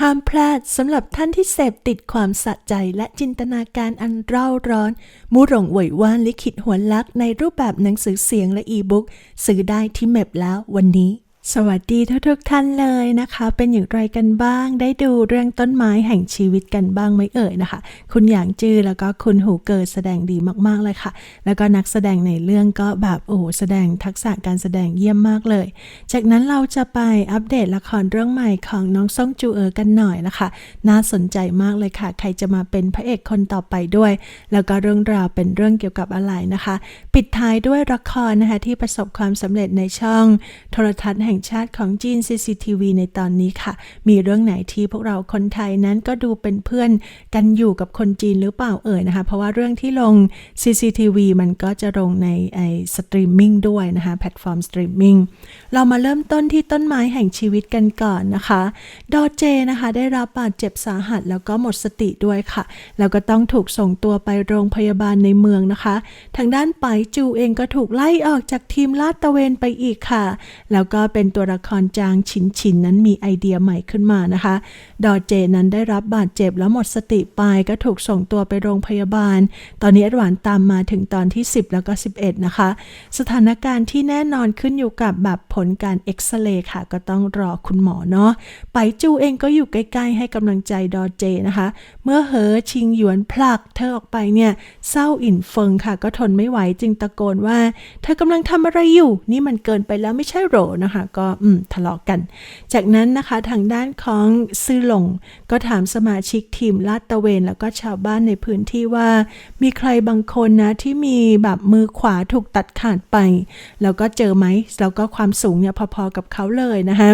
ห้ามพลาดสำหรับท่านที่เสพติดความสะใจและจินตนาการอันเร่าร้อน มูหลงเหวยว่านลิขิตหัวลักในรูปแบบหนังสือเสียงและอีบุ๊กซื้อได้ที่เมบแล้ววันนี้ สวัสดีทุกๆท่านเลยนะคะ เป็นอย่างไรกันบ้าง ได้ดูเรื่องต้นไม้แห่งชีวิตกันบ้างไหมเอ่ยนะคะ คุณหยางจื้อแล้วก็คุณหูเกิดแสดงดีมากๆเลยค่ะ แล้วก็นักแสดงในเรื่องก็แบบโอ้แสดงทักษะการแสดงเยี่ยมมากเลย จากนั้นเราจะไปอัปเดตละครเรื่องใหม่ของน้องซ่งจูเอ๋อกันหน่อยนะคะ น่าสนใจมากเลยค่ะ ใครจะมาเป็นพระเอกคนต่อไปด้วย แล้วก็เรื่องราวเป็นเรื่องเกี่ยวกับอะไรนะคะ ปิดท้ายด้วยละครนะคะที่ประสบความสำเร็จในช่องโทรทัศน์แห่งชาติของจีน CCTV ในตอนนี้ค่ะ มีเรื่องไหนที่พวกเราคนไทยนั้นก็ดูเป็นเพื่อนกันอยู่กับคนจีนหรือเปล่าเอ่ยนะคะ เพราะว่าเรื่องที่ลง CCTV มันก็จะลงในไอสตรีมมิ่งด้วยนะคะ แพลตฟอร์มสตรีมมิ่งเรามาเริ่มต้นที่ต้นไม้แห่งชีวิตกันก่อนนะคะ ดอเจนะคะได้รับบาดเจ็บสาหัสแล้วก็หมดสติด้วยค่ะ แล้วก็ต้องถูกส่งตัวไปโรงพยาบาลในเมืองนะคะ ทางด้านไปจูเองก็ถูกไล่ออกจากทีมลาดตะเวนไปอีกค่ะ แล้วก็เป็นตัวละครจางฉินฉินนั้นมีไอเดียใหม่ขึ้นมานะคะ ดอเจนั้นได้รับบาดเจ็บแล้วหมดสติไปก็ถูกส่งตัวไปโรงพยาบาล ตอนนี้อดหวานตามมาถึงตอนที่ 10 แล้วก็ 11 นะคะ สถานการณ์ที่แน่นอนขึ้นอยู่กับแบบผลการเอ็กซเรย์ค่ะ ก็ต้องรอคุณหมอเนาะไปจูเองก็อยู่ใกล้ๆให้กำลังใจดอเจนะคะ เมื่อเหอชิงหยวนผลักเธอออกไปเนี่ยเศร้าอินเฟิงค่ะ ก็ทนไม่ไหวจึงตะโกนว่า เธอกำลังทำอะไรอยู่ นี่มันเกินไปแล้วไม่ใช่หรอนะคะก็อืมทะเลาะกัน จากนั้นนะคะทางด้านของซื่อหลงก็ถามสมาชิกทีมลาดตระเวน แล้วก็ชาวบ้านในพื้นที่ว่า มีใครบางคนนะที่มีแบบมือขวาถูกตัดขาดไป แล้วก็เจอไหมแล้วก็ความสูงเนี่ยพอๆกับเขาเลยนะคะ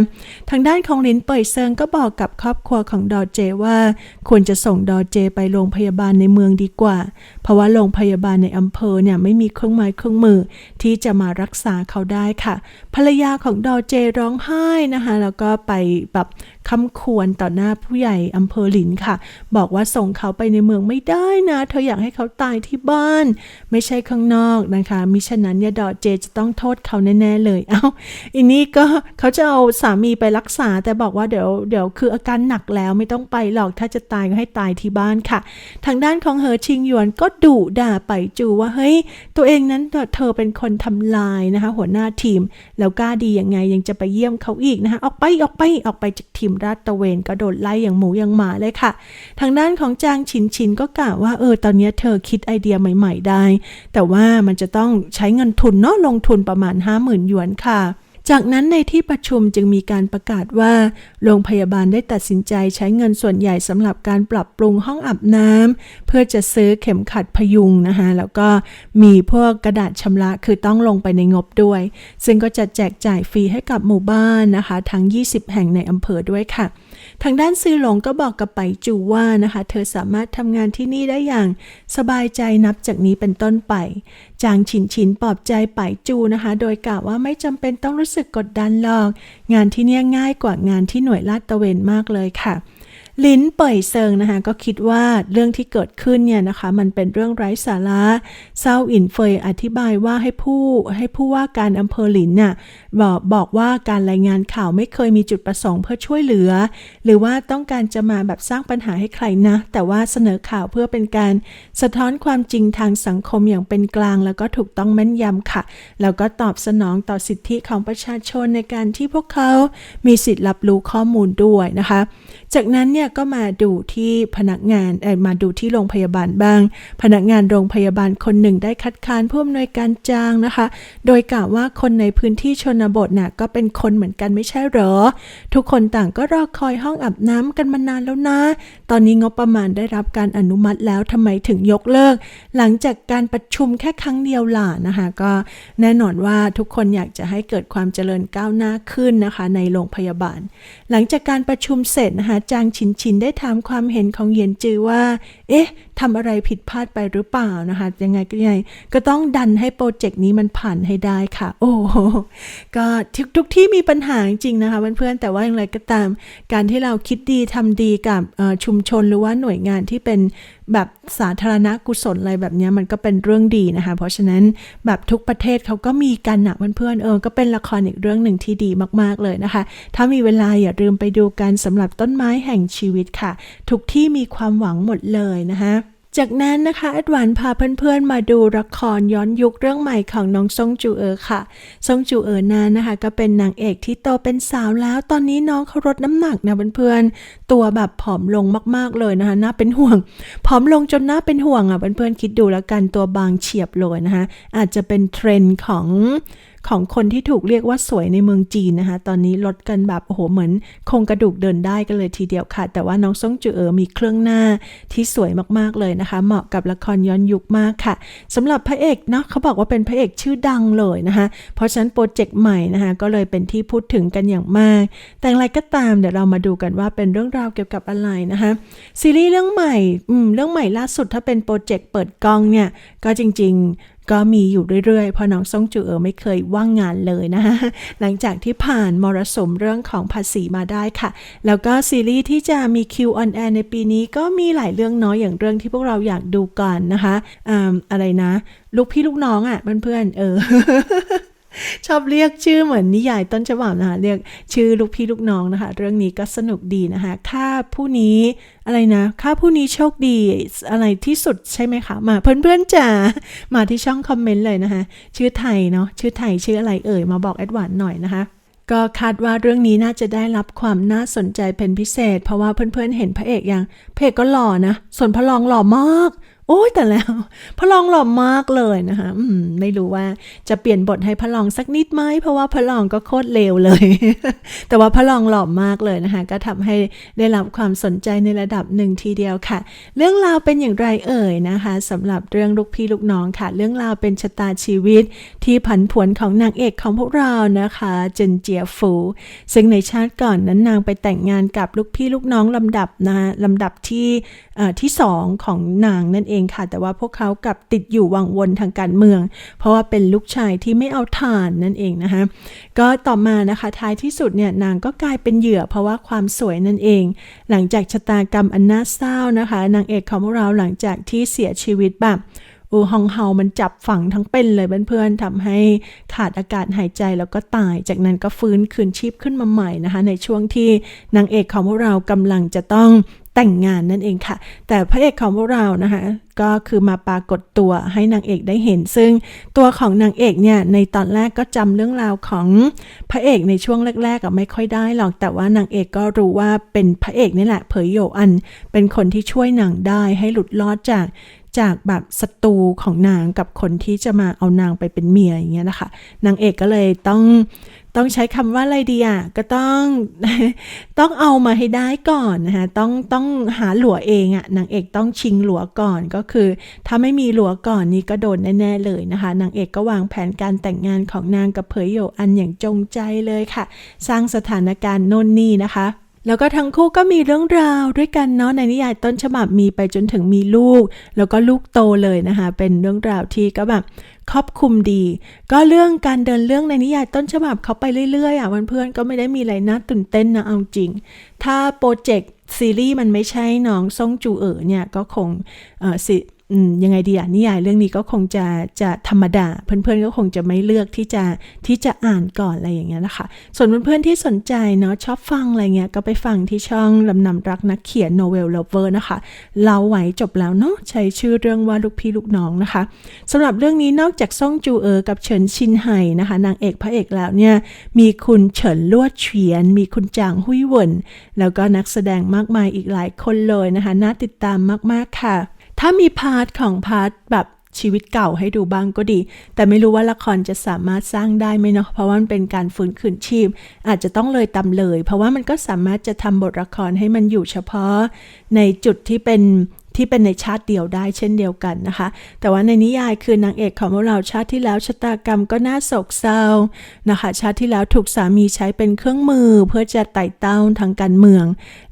ทางด้านของลินเป่ยเซิงก็บอกกับครอบครัวของดอเจว่า ควรจะส่งดอเจไปโรงพยาบาลในเมืองดีกว่า เพราะว่าโรงพยาบาลในอำเภอเนี่ยไม่มีเครื่องไม้เครื่องมือที่จะมารักษาเขาได้ค่ะ ภรรยาของดอเจจร้องไห้นะคะ แล้วก็ไปแบบ คำควรต่อหน้าผู้ใหญ่อำเภอหลินค่ะ บอกว่าส่งเขาไปในเมืองไม่ได้นะ เธออยากให้เขาตายที่บ้าน ไม่ใช่ข้างนอกนะคะ มิฉะนั้นเนี่ยดอเจจะต้องโทษเขาแน่ๆเลย เอ้าอันนี้ก็เขาจะเอาสามีไปรักษา แต่บอกว่าเดี๋ยวเดี๋ยวคืออาการหนักแล้วไม่ต้องไปหรอกถ้าจะตายก็ให้ตายที่บ้านค่ะ ทางด้านของเหอชิงหยวนก็ดุด่าไปจูว่าเฮ้ยตัวเองนั้นเธอเป็นคนทำลายนะคะ หัวหน้าทีม แล้วกล้าดียังไงยังจะไปเยี่ยมเขาอีกนะคะออกไปออกไปออกไปจากทีมราดตะเวนก็โดนไล่อย่างหมูอย่างหมาเลยค่ะ ทางด้านของจางชินชินก็กล่าวว่าเออตอนนี้เธอคิดไอเดียใหม่ ๆ ได้ แต่ว่ามันจะต้องใช้เงินทุนเนาะลงทุนประมาณ 50,000หยวนค่ะ จากนั้นในที่ประชุมจึงมีการประกาศว่า โรงพยาบาลได้ตัดสินใจใช้เงินส่วนใหญ่สำหรับการปรับปรุงห้องอาบน้ำเพื่อจะซื้อเข็มขัดพยุงนะคะแล้วก็มีพวกกระดาษชำระคือต้องลงไปในงบด้วย ซึ่งก็จะแจกจ่ายฟรีให้กับหมู่บ้านนะคะ ทั้ง 20 แห่งในอำเภอด้วยค่ะ ทางด้านซื้อหลงก็บอกกับไปจูว่านะคะ เธอสามารถทำงานที่นี่ได้อย่างสบายใจนับจากนี้เป็นต้นไป จางฉินฉินปลอบใจไปจูนะคะ โดยกล่าวว่าไม่จำเป็นต้องรู้สึกกดดันหรอก งานที่นี่ง่ายกว่างานที่หน่วยลาดตระเวนมากเลยค่ะ ลิ้นเป่ยเซิงนะคะก็คิดว่าเรื่องที่เกิดขึ้นเนี่ยนะคะมันเป็นเรื่องไร้สาระเซาอินเฟยอธิบายว่าให้ผู้ให้ผู้ว่าการอำเภอหลินน่ะบอกบอกว่าการรายงานข่าวไม่เคยมีจุดประสงค์เพื่อช่วยเหลือ หรือว่าต้องการจะมาแบบสร้างปัญหาให้ใครนะ แต่ว่าเสนอข่าวเพื่อเป็นการสะท้อนความจริงทางสังคมอย่างเป็นกลาง แล้วก็ถูกต้องแม่นยำค่ะ แล้วก็ตอบสนองต่อสิทธิของประชาชนในการที่พวกเขามีสิทธิ์รับรู้ข้อมูลด้วยนะคะ จากนั้นเนี่ยก็มาดูที่พนักงานมาดูที่โรงพยาบาลบ้าง พนักงานโรงพยาบาลคนหนึ่งได้คัดค้านผู้อำนวยการจ้างนะคะ โดยกล่าวว่าคนในพื้นที่ชนบทน่ะก็เป็นคนเหมือนกันไม่ใช่หรอ ทุกคนต่างก็รอคอยห้องอาบน้ำกันมานานแล้วนะ ตอนนี้งบประมาณได้รับการอนุมัติแล้วทำไมถึงยกเลิก หลังจากการประชุมแค่ครั้งเดียวล่ะนะคะก็แน่นอนว่าทุกคนอยากจะให้เกิดความเจริญก้าวหน้าขึ้นนะคะ ในโรงพยาบาล หลังจากการประชุมเสร็จนะคะจางชินชินได้ถามความเห็นของเหยียนจือว่า เอ๊ะ ทำอะไรผิดพลาดไปหรือเปล่านะคะ ยังไงก็ยังไงก็ต้องดันให้โปรเจกต์นี้มันผ่านให้ได้ค่ะ โอ้โหก็ทุกทุกที่มีปัญหาจริงนะคะเพื่อนๆแต่ว่าอย่างไรก็ตาม การที่เราคิดดีทำดีกับชุมชนหรือว่าหน่วยงานที่เป็นแบบสาธารณกุศลอะไรแบบนี้มันก็เป็นเรื่องดีนะคะ เพราะฉะนั้นแบบทุกประเทศเขาก็มีกันนะเพื่อนๆเออก็เป็นละครอีกเรื่องหนึ่งที่ดีมากๆเลยนะคะ ถ้ามีเวลาอย่าลืมไปดูกันสำหรับต้นไม้แห่งชีวิตค่ะ ทุกที่มีความหวังหมดเลยนะคะ จากนั้นนะคะแอดวานพาเพื่อนๆมาดูละครย้อนยุคเรื่องใหม่ของน้องซงจูเออค่ะ ซงจูเออนั้นนะคะ ก็เป็นนางเอกที่โตเป็นสาวแล้ว ตอนนี้น้องเขาลดน้ำหนักนะเพื่อนๆ ตัวแบบผอมลงมากๆเลยนะคะ น่าเป็นห่วง ผอมลงจนน่าเป็นห่วงอะเพื่อนๆคิดดูแล้วกันตัวบางเฉียบเลยนะคะ อาจจะเป็นเทรนด์ของของคนที่ถูกเรียกว่าสวยในเมืองจีนนะคะ ตอนนี้ลดกันแบบโอ้โหเหมือนโครงกระดูกเดินได้กันเลยทีเดียวค่ะ แต่ว่าน้องซ่งจือเอ๋อมีเครื่องหน้าที่สวยมากๆเลยนะคะ เหมาะกับละครย้อนยุคมากค่ะสำหรับพระเอกเนาะเขาบอกว่าเป็นพระเอกชื่อดังเลยนะคะ เพราะฉะนั้นโปรเจกต์ใหม่นะคะก็เลยเป็นที่พูดถึงกันอย่างมาก แต่อย่างไรก็ตามเดี๋ยวเรามาดูกันว่าเป็นเรื่องราวเกี่ยวกับอะไรนะคะซีรีส์เรื่องใหม่อืมเรื่องใหม่ล่าสุดถ้าเป็นโปรเจกต์เปิดกล้องเนี่ยก็จริงๆ ก็มีอยู่เรื่อยๆ เพราะน้องซ่งจูเอ๋อไม่เคยว่างงานเลยนะคะหลังจากที่ผ่านมรสุมเรื่องของภาษีมาได้ค่ะ แล้วก็ซีรีส์ที่จะมีคิวออนแอร์ในปีนี้ก็มีหลายเรื่องน้อยอย่างเรื่องที่พวกเราอยากดูกันนะคะอ่าอะไรนะ ลูกพี่ลูกน้องอะ่ะเพื่อนๆเออ ชอบเรียกชื่อเหมือนนิยายต้นฉบับนะคะ เรียกชื่อลูกพี่ลูกน้องนะคะ เรื่องนี้ก็สนุกดีนะคะค่าผู้นี้อะไรนะค่าผู้นี้โชคดีอะไรที่สุดใช่ไหมคะ มาเพื่อนๆจ๋ามาที่ช่องคอมเมนต์เลยนะคะ ชื่อไทยเนาะชื่อไทยชื่ออะไรเอ่ยมาบอกแอดวานหน่อยนะคะก็คาดว่าเรื่องนี้น่าจะได้รับความน่าสนใจเป็นพิเศษ เพราะว่าเพื่อนๆเห็นพระเอกยังพระเอกก็หล่อนะ ส่วนพระรองหล่อมาก โอ้ยแต่แล้วพระรองหล่อมากเลยนะคะอืมไม่รู้ว่าจะเปลี่ยนบทให้พระรองสักนิดไหมเพราะว่าพระรองก็โคตรเลวเลย แต่ว่าพระรองหล่อมากเลยนะคะก็ทำให้ได้รับความสนใจในระดับหนึ่งทีเดียวค่ะ เรื่องราวเป็นอย่างไรเอ่ยนะคะสำหรับเรื่องลูกพี่ลูกน้องค่ะ เรื่องราวเป็นชะตาชีวิตที่ผันผวนของนางเอกของพวกเรานะคะเจนเจียฟู ซึ่งในชาติก่อนนั้นนางไปแต่งงานกับลูกพี่ลูกน้องลำดับนะลำดับที่ที่สองของนางนั่นเองค่ะ แต่ว่าพวกเขากลับติดอยู่วังวนทางการเมือง เพราะว่าเป็นลูกชายที่ไม่เอาทานนั่นเองนะคะก็ต่อมานะคะท้ายที่สุดเนี่ยนางก็กลายเป็นเหยื่อเพราะว่าความสวยนั่นเอง หลังจากชะตากรรมอันน่าเศร้านะคะ นางเอกของเราหลังจากที่เสียชีวิตแบบอูฮองเฮามันจับฝังทั้งเป็นเลยเพื่อนๆทำให้ขาดอากาศหายใจแล้วก็ตาย จากนั้นก็ฟื้นคืนชีพขึ้นมาใหม่นะคะ ในช่วงที่นางเอกของพวกเรากำลังจะต้อง แต่งงานนั่นเองค่ะ แต่พระเอกของพวกเรานะคะ ก็คือมาปรากฏตัวให้นางเอกได้เห็น ซึ่งตัวของนางเอกเนี่ยในตอนแรกก็จำเรื่องราวของพระเอกในช่วงแรกๆอะไม่ค่อยได้หรอกแต่ว่านางเอกก็รู้ว่าเป็นพระเอกนี่แหละเผยโยอัน เป็นคนที่ช่วยนางได้ให้หลุดรอดจากจากแบบศัตรูของนางกับคนที่จะมาเอานางไปเป็นเมียอย่างเงี้ยนะคะ นางเอกก็เลยต้อง ต้องใช้คำว่าอะไรดีอะก็ต้องต้องเอามาให้ได้ก่อนนะคะต้องต้องหาหลัวเองอะนางเอกต้องชิงหลัวก่อนก็คือ ถ้าไม่มีหลัวก่อนนี่ก็โดนแน่ๆเลยนะคะนางเอกก็วางแผนการแต่งงานของนางกับเผยโยอันอย่างจงใจเลยค่ะ สร้างสถานการณ์โน่นนี่นะคะแล้วก็ทั้งคู่ก็มีเรื่องราวด้วยกันเนาะในนิยายต้นฉบับมีไปจนถึงมีลูก แล้วก็ลูกโตเลยนะคะ เป็นเรื่องราวที่ก็แบบ ครอบคลุมดี ก็เรื่องการเดินเรื่องในนิยายต้นฉบับเขาไปเรื่อยๆอะเพื่อนๆก็ไม่ได้มีอะไรน่าตื่นเต้นนะเอาจริง ถ้าโปรเจกต์ซีรีส์มันไม่ใช่น้องซ่งจูเอ๋อเนี่ยก็คงเอ่อสิอืม ยังไงดีอะนิยายเรื่องนี้ก็คงจะจะธรรมดา เพื่อนๆก็คงจะไม่เลือกที่จะที่จะอ่านก่อนอะไรอย่างเงี้ยนะคะ ส่วนเพื่อนๆที่สนใจเนาะชอบฟังอะไรเงี้ยก็ไปฟังที่ช่องลำนำรักนักเขียนโนเวลเลเวอร์นะคะเล่าไว้จบแล้วเนาะใช้ชื่อเรื่องว่าลูกพี่ลูกน้องนะคะสำหรับเรื่องนี้นอกจากซ่องจูเอ๋อกับเฉินชินไห่นะคะ นางเอกพระเอกแล้วเนี่ยมีคุณเฉินลวดเฉียน มีคุณจางหุยเหวินแล้วก็นักแสดงมากมายอีกหลายคนเลยนะคะน่าติดตามมากๆค่ะ ถ้ามีพาร์ทของพาร์ทแบบชีวิตเก่าให้ดูบ้างก็ดี แต่ไม่รู้ว่าละครจะสามารถสร้างได้ไหมเนาะ เพราะว่ามันเป็นการฟื้นคืนชีพ อาจจะต้องเลยตำเลย เพราะว่ามันก็สามารถจะทำบทละครให้มันอยู่เฉพาะ ในจุดที่เป็น ที่เป็นในชาติเดียวได้เช่นเดียวกันนะคะ แต่ว่าในนิยายคือนางเอกของเราชาติที่แล้วชะตากรรมก็น่าโศกเศร้านะคะ ชาติที่แล้วถูกสามีใช้เป็นเครื่องมือเพื่อจะไต่เต้าทางการเมือง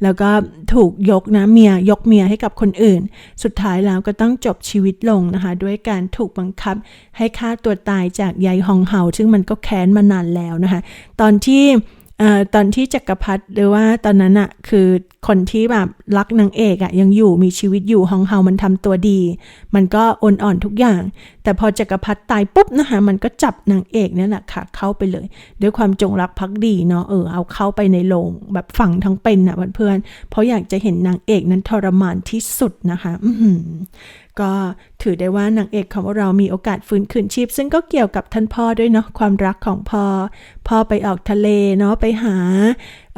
แล้วก็ถูกยกนะเมียยกเมียให้กับคนอื่น สุดท้ายแล้วก็ต้องจบชีวิตลงนะคะ ด้วยการถูกบังคับให้ฆ่าตัวตายจากยายฮองเฮาซึ่งมันก็แค้นมานานแล้วนะคะ ตอนที่ อตอนที่จักรพรรดิหรือว่าตอนนั้นอะคือคนที่แบบรักนางเอกอะยังอยู่มีชีวิตอยู่ฮองเฮามันทำตัวดี มันก็อ่อนอ่อนทุกอย่าง แต่พอจักรพรรดิตายปุ๊บนะคะมันก็จับนางเอกเนี่ยแหละค่ะ เข้าไปเลย ด้วยความจงรักภักดีเนาะเออเอาเข้าไปในโรงแบบฝังทั้งเป็นอะเพื่อนเพราะอยากจะเห็นนางเอกนั้นทรมานที่สุดนะคะ ก็ถือได้ว่านางเอกของเรามีโอกาสฟื้นคืนชีพ ซึ่งก็เกี่ยวกับท่านพ่อด้วยเนาะความรักของพ่อ พ่อไปออกทะเลเนาะไปหา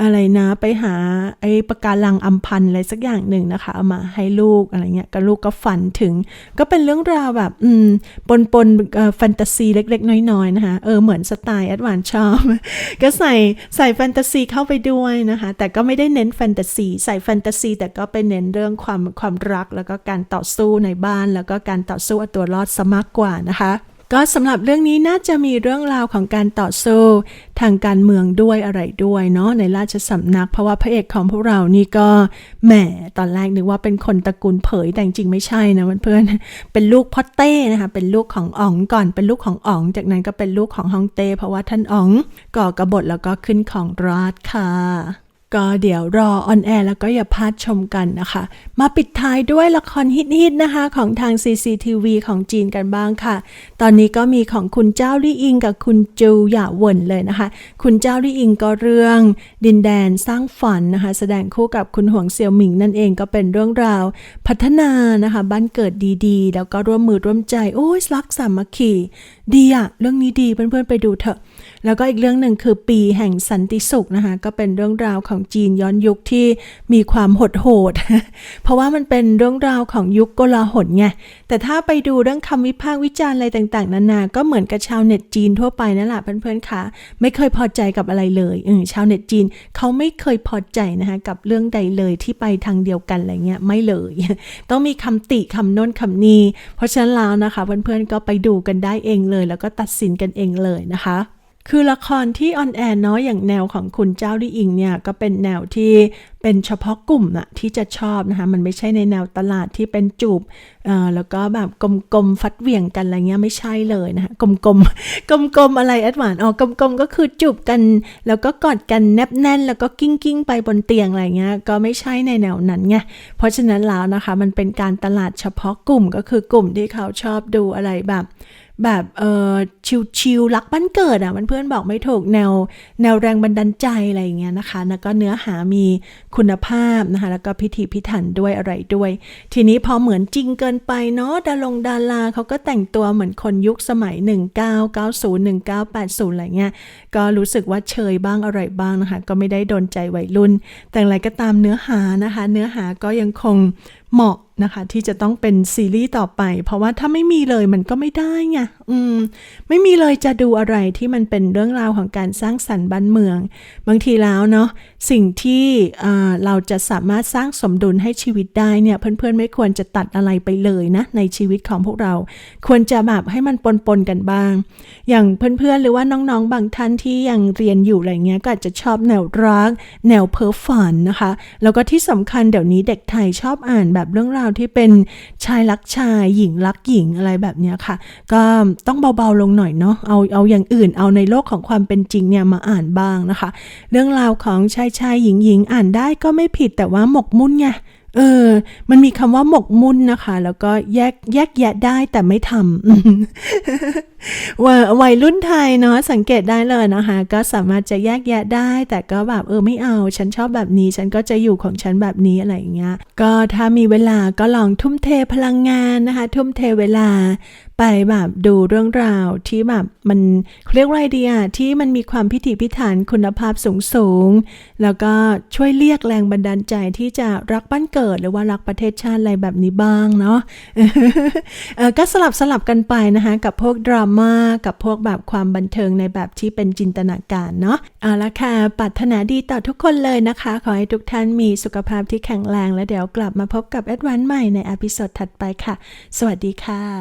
อะไรนะไปหาไอ้ปะการังอัมพันธ์อะไรสักอย่างหนึ่งนะคะเอามาให้ลูกอะไรเงี้ยก็ลูกก็ฝันถึง ก็เป็นเรื่องราวแบบอืมปนปนแฟนตาซีเล็ก ๆ น้อยๆนะคะเออเหมือนสไตล์แอดวานชอบ ก็ใส่ใส่แฟนตาซีเข้าไปด้วยนะคะ แต่ก็ไม่ได้เน้นแฟนตาซีใส่แฟนตาซีแต่ก็ไปเน้นเรื่องความความรักแล้วก็การต่อสู้ในบ้าน แล้วก็การต่อสู้เอาตัวรอดซะมากกว่านะคะ ก็สำหรับเรื่องนี้น่าจะมีเรื่องราวของการต่อสู้ทางการเมืองด้วยอะไรด้วยเนาะในราชสำนัก เพราะว่าพระเอกของพวกเรานี่ก็แหมตอนแรกนึกว่าเป็นคนตระกูลเผยแต่จริงไม่ใช่นะเพื่อนๆเป็นลูกพ่อเต้นะคะเป็นลูกของอ๋องก่อนเป็นลูกของอ๋อง จากนั้นก็เป็นลูกของฮองเต้เพราะว่าท่านอ๋องก่อกบฏแล้วก็ขึ้นของราชค่ะ ก็เดี๋ยวรอออนแอร์แล้วก็อย่าพลาดชมกันนะคะ มาปิดท้ายด้วยละครฮิตๆนะคะ ของทาง CCTV ของจีนกันบ้างค่ะ ตอนนี้ก็มีของคุณเจ้าลี่อิงกับคุณจูหย่าเหวินเลยนะคะ คุณเจ้าลี่อิงก็เรื่อง ดินแดนสร้างฝันนะคะ แสดงคู่กับคุณหวงเซียวหมิงนั่นเองก็เป็นเรื่องราว พัฒนานะคะบ้านเกิดดีๆ แล้วก็ร่วมมือร่วมใจโอ้ยรักสามัคคีดีอะเรื่องนี้ดีเพื่อนๆไปดูเถอะแล้วก็อีกเรื่องหนึ่งคือปีแห่งสันติสุขนะคะก็เป็นเรื่องราวของจีนย้อนยุคที่มีความโหดโหด เพราะว่ามันเป็นเรื่องราวของยุคโกลาหลไงแต่ถ้าไปดูเรื่องคำวิพากษ์วิจารณ์อะไรต่าง ๆ นานาก็เหมือนกับชาวเน็ตจีนทั่วไปนั่นแหละเพื่อนๆค่ะไม่เคยพอใจกับอะไรเลยเออชาวเน็ตจีนเขาไม่เคยพอใจนะคะกับเรื่องใดเลยที่ไปทางเดียวกันอะไรเงี้ยไม่เลย ต้องมีคำติคำโน้นคำนี้ เพราะฉะนั้นแล้วนะคะเพื่อนๆก็ไปดูกันได้เองเลย แล้วก็ตัดสินกันเองเลยนะคะ คือละครที่ออนแอร์เนาะอย่างแนวของคุณเจ้าลี่อิงเนี่ยก็เป็นแนวที่เป็นเฉพาะกลุ่มอะที่จะชอบนะคะมันไม่ใช่ในแนวตลาดที่เป็นจูบเอ่อแล้วก็แบบกลมๆฟัดเหวี่ยงกันอะไรเงี้ยไม่ใช่เลยนะคะกลมๆกลมๆอะไรแอดวานอ๋อกลมๆก็คือจูบกัน แล้วก็กอดกันแนบแน่น แล้วก็กิ้งกิ้งไปบนเตียงอะไรเงี้ยก็ไม่ใช่ในแนวนั้นไงเพราะฉะนั้นแล้วนะคะมันเป็นการตลาดเฉพาะกลุ่มก็คือกลุ่มที่เขาชอบดูอะไรแบบ แบบเออชิวๆรักบ้านเกิดอะมันเพื่อนบอกไม่ถูกแนวแนวแรงบันดาลใจอะไรอย่างเงี้ยนะคะ แล้วก็เนื้อหามีคุณภาพนะคะ แล้วก็พิถีพิถันด้วยอะไรด้วย ทีนี้พอเหมือนจริงเกินไปเนาะดาลงดาราเขาก็แต่งตัวเหมือนคนยุคสมัย 1990 1980 อะไรเงี้ย ก็รู้สึกว่าเชยบ้างอะไรบ้างนะคะ ก็ไม่ได้โดนใจวัยรุ่น แต่อย่างไรก็ตามเนื้อหานะคะ เนื้อหาก็ยังคงเหมาะ นะคะ ที่จะต้องเป็นซีรีส์ต่อไป เพราะว่าถ้าไม่มีเลยมันก็ไม่ได้ไงอืม ไม่มีเลยจะดูอะไรที่มันเป็นเรื่องราวของการสร้างสรรค์บ้านเมือง บางทีแล้วเนาะสิ่งที่เราจะสามารถสร้างสมดุลให้ชีวิตได้เนี่ย เพื่อนๆไม่ควรจะตัดอะไรไปเลยนะ ในชีวิตของพวกเรา ควรจะแบบให้มันปนๆกันบ้าง อย่างเพื่อนๆหรือว่าน้องๆบางท่านที่ยังเรียนอยู่อะไรเงี้ยก็อาจจะชอบแนวรักแนวเพ้อฝันนะคะ แล้วก็ที่สำคัญเดี๋ยวนี้เด็กไทยชอบอ่านแบบเรื่องราวที่เป็นชายรักชาย หญิงรักหญิงอะไรแบบนี้ค่ะ ก็ต้องเบาๆลงหน่อยเนาะเอาเอาอย่างอื่นเอาในโลกของความเป็นจริงเนี่ยมาอ่านบ้างนะคะ เรื่องราวของชายชายหญิงหญิงอ่านได้ก็ไม่ผิดแต่ว่าหมกมุ่นไง เออ มันมีคำว่าหมกมุ่นนะคะ แล้วก็แยกแยกแยะได้แต่ไม่ทำว่าวัยรุ่นไทยเนาะสังเกตได้เลยนะคะ ก็สามารถจะแยกแยะได้ แต่ก็แบบเออไม่เอา ฉันชอบแบบนี้ ฉันก็จะอยู่ของฉันแบบนี้อะไรอย่างเงี้ย ก็ถ้ามีเวลาก็ลองทุ่มเทพลังงานนะคะ ทุ่มเทเวลา ไปแบบดูเรื่องราวที่แบบมันเรียกว่าอะไรดีอะที่มันมีความพิถีพิถันคุณภาพสูงสูงแล้วก็ช่วยเรียกแรงบันดาลใจที่จะรักบ้านเกิดหรือว่ารักประเทศชาติอะไรแบบนี้บ้างเนาะก็สลับสลับกันไปนะคะกับพวกดราม่ากับพวกแบบความบันเทิงในแบบที่เป็นจินตนาการเนาะเอาละค่ะปรารถนาดีต่อทุกคนเลยนะคะ ขอให้ทุกท่านมีสุขภาพที่แข็งแรง และเดี๋ยวกลับมาพบกับแอดวันใหม่ในอพิโซดถัดไปค่ะ สวัสดีค่ะ